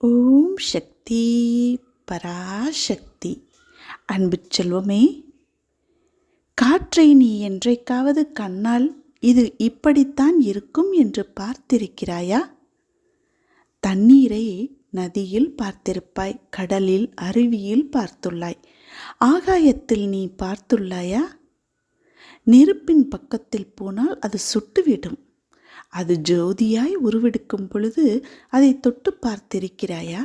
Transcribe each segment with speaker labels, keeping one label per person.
Speaker 1: ஓம் சக்தி பராசக்தி. அன்பு செல்வமே காற்றை நீ என்றைக்காவது கண்ணால் இது இப்படித்தான் இருக்கும் என்று பார்த்திருக்கிறாயா? தண்ணீரை நதியில் பார்த்திருப்பாய் கடலில் அருவியில் பார்த்துள்ளாய். ஆகாயத்தில் நீ பார்த்துள்ளாயா? நெருப்பின் பக்கத்தில் போனால் அது சுட்டுவிடும். அது ஜோதியாய் உருவெடுக்கும் பொழுது அதை தொட்டு பார்த்திருக்கிறாயா?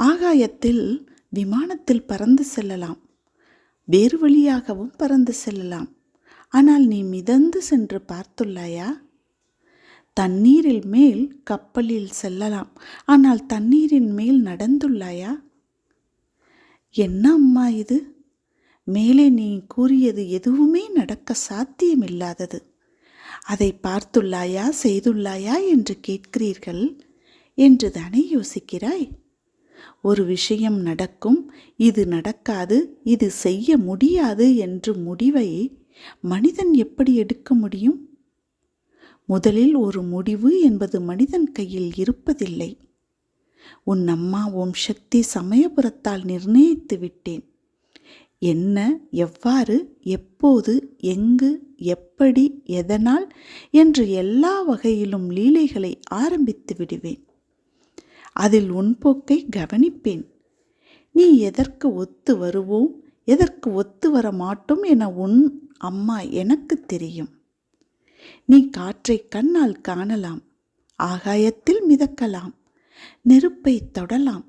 Speaker 1: ஆகாயத்தில் விமானத்தில் பறந்து செல்லலாம். வேறு வழியாகவும் பறந்து செல்லலாம். ஆனால் நீ மிதந்து சென்று பார்த்துள்ளாயா? தண்ணீரில் மேல் கப்பலில் செல்லலாம். ஆனால் தண்ணீரின் மேல் நடந்துள்ளாயா? என்ன அம்மா இது? மேலே நீ கூறியது எதுவுமே நடக்க சாத்தியமில்லாதது. அதை பார்த்துள்ளாயா செய்துள்ளாயா என்று கேட்கிறீர்கள்? என்று தானே யோசிக்கிறாய்? ஒரு விஷயம் நடக்கும் இது நடக்காது இது செய்ய முடியாது என்று முடிவை மனிதன் எப்படி எடுக்க முடியும்? முதலில் ஒரு முடிவு என்பது மனிதன் கையில் இருப்பதில்லை. உன் அம்மா ஓம் சக்தி சமயபுரத்தால் நிர்ணயித்து விட்டேன். என்ன எவ்வாறு எப்போது எங்கு எப்படி எதனால் என்று எல்லா வகையிலும் லீலைகளை ஆரம்பித்து விடுவேன். அதில் உன் போக்கை கவனிப்பேன். நீ எதற்கு ஒத்து வருவோம் எதற்கு ஒத்து வர மாட்டோம் என உன் அம்மா எனக்கு தெரியும். நீ காற்றை கண்ணால் காணலாம் ஆகாயத்தில் மிதக்கலாம் நெருப்பை தொடலாம்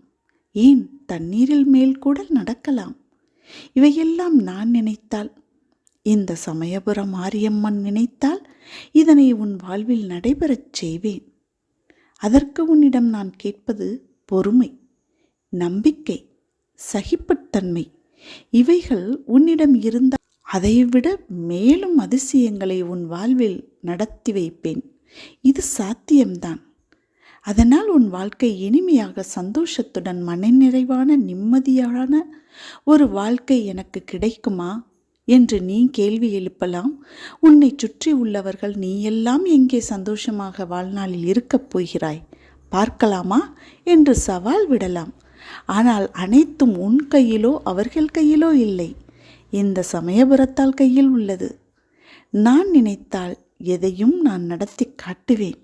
Speaker 1: ஏன் தண்ணீரில் மேல் கூட நடக்கலாம்? இவையெல்லாம் நான் நினைத்தால். இந்த சமயபுரம் மாரியம்மன் நினைத்தால் இதனை உன் வாழ்வில் நடைபெறச் செய்வேன். அதற்கு உன்னிடம் நான் கேட்பது பொறுமை நம்பிக்கை சகிப்புத்தன்மை. இவைகள் உன்னிடம் இருந்த அதைவிட மேலும் அதிசயங்களை உன் வாழ்வில் நடத்தி வைப்பேன். இது சாத்தியம்தான். அதனால் உன் வாழ்க்கை இனிமையாக சந்தோஷத்துடன் மனநிறைவான நிம்மதியான ஒரு வாழ்க்கை எனக்கு கிடைக்குமா? என்று நீ கேள்வி எழுப்பலாம். உன்னை சுற்றி உள்ளவர்கள் நீ எல்லாம் எங்கே சந்தோஷமாக வாழ்நாளில் இருக்கப் போகிறாய்? பார்க்கலாமா? என்று சவால் விடலாம். ஆனால் அனைத்தும் உன் கையிலோ அவர்கள் கையிலோ இல்லை. இந்த சமயபுரத்தால் கையில் உள்ளது. நான் நினைத்தால் எதையும் நான் நடத்தி காட்டுவேன்.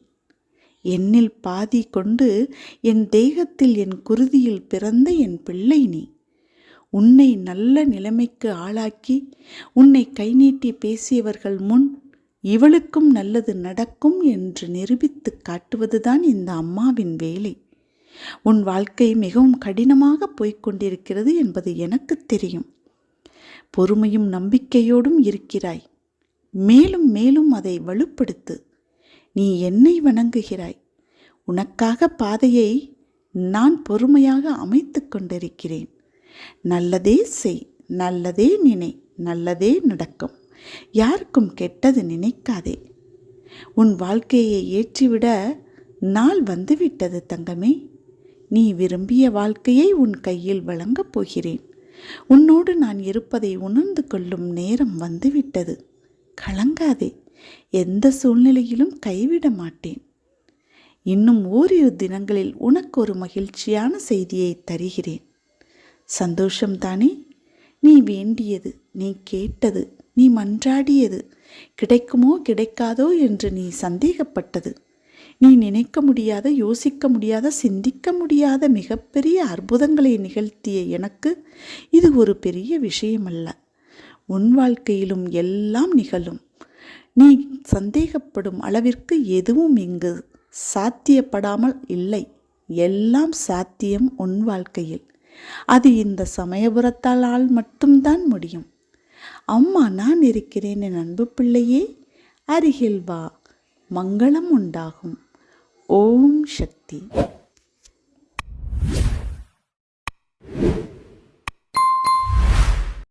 Speaker 1: என்னில் பாதி கொண்டு என் தேகத்தில் என் குருதியில் பிறந்த என் பிள்ளை நீ. உன்னை நல்ல நிலைமைக்கு ஆளாக்கி உன்னை கை நீட்டி பேசியவர்கள் முன் இவளுக்கும் நல்லது நடக்கும் என்று நிரூபித்து காட்டுவதுதான் இந்த அம்மாவின் வேலை. உன் வாழ்க்கை மிகவும் கடினமாக போய்கொண்டிருக்கிறது என்பது எனக்கு தெரியும். பொறுமையும் நம்பிக்கையோடும் இருக்கிறாய். மேலும் மேலும் அதை வலுப்படுத்து. நீ என்னை வணங்குகிறாய். உனக்காக பாதையை நான் பொறுமையாக அமைத்து கொண்டிருக்கிறேன். நல்லதே செய் நல்லதே நினை நல்லதே நடக்கும். யாருக்கும் கெட்டது நினைக்காதே. உன் வாழ்க்கையை ஏற்றிவிட நாள் வந்துவிட்டது தங்கமே. நீ விரும்பிய வாழ்க்கையை உன் கையில் வழங்கப் போகிறேன். உன்னோடு நான் இருப்பதை உணர்ந்து கொள்ளும் நேரம் வந்துவிட்டது. கலங்காதே. எந்த சூழ்நிலையிலும் கைவிட மாட்டேன். இன்னும் ஓரிரு தினங்களில் உனக்கு ஒரு மகிழ்ச்சியான செய்தியை தருகிறேன். சந்தோஷம்தானே? நீ வேண்டியது நீ கேட்டது நீ மன்றாடியது கிடைக்குமோ கிடைக்காதோ என்று நீ சந்தேகப்பட்டது. நீ நினைக்க முடியாத யோசிக்க முடியாத சிந்திக்க முடியாத மிகப்பெரிய அற்புதங்களை நிகழ்த்திய எனக்கு இது ஒரு பெரிய விஷயமல்ல. உன் வாழ்க்கையிலும் எல்லாம் நிகழும். நீ சந்தேகப்படும் அளவிற்கு எதுவும் இங்கு சாத்தியப்படாமல் இல்லை. எல்லாம் சாத்தியம் உன் வாழ்க்கையில். அது இந்த சமயபுரத்தால் ஆள் மட்டும்தான் முடியும். அம்மா நான் இருக்கிறேன் என் அன்பு பிள்ளையே அருகில் வா மங்களம் உண்டாகும். ஓம் சக்தி.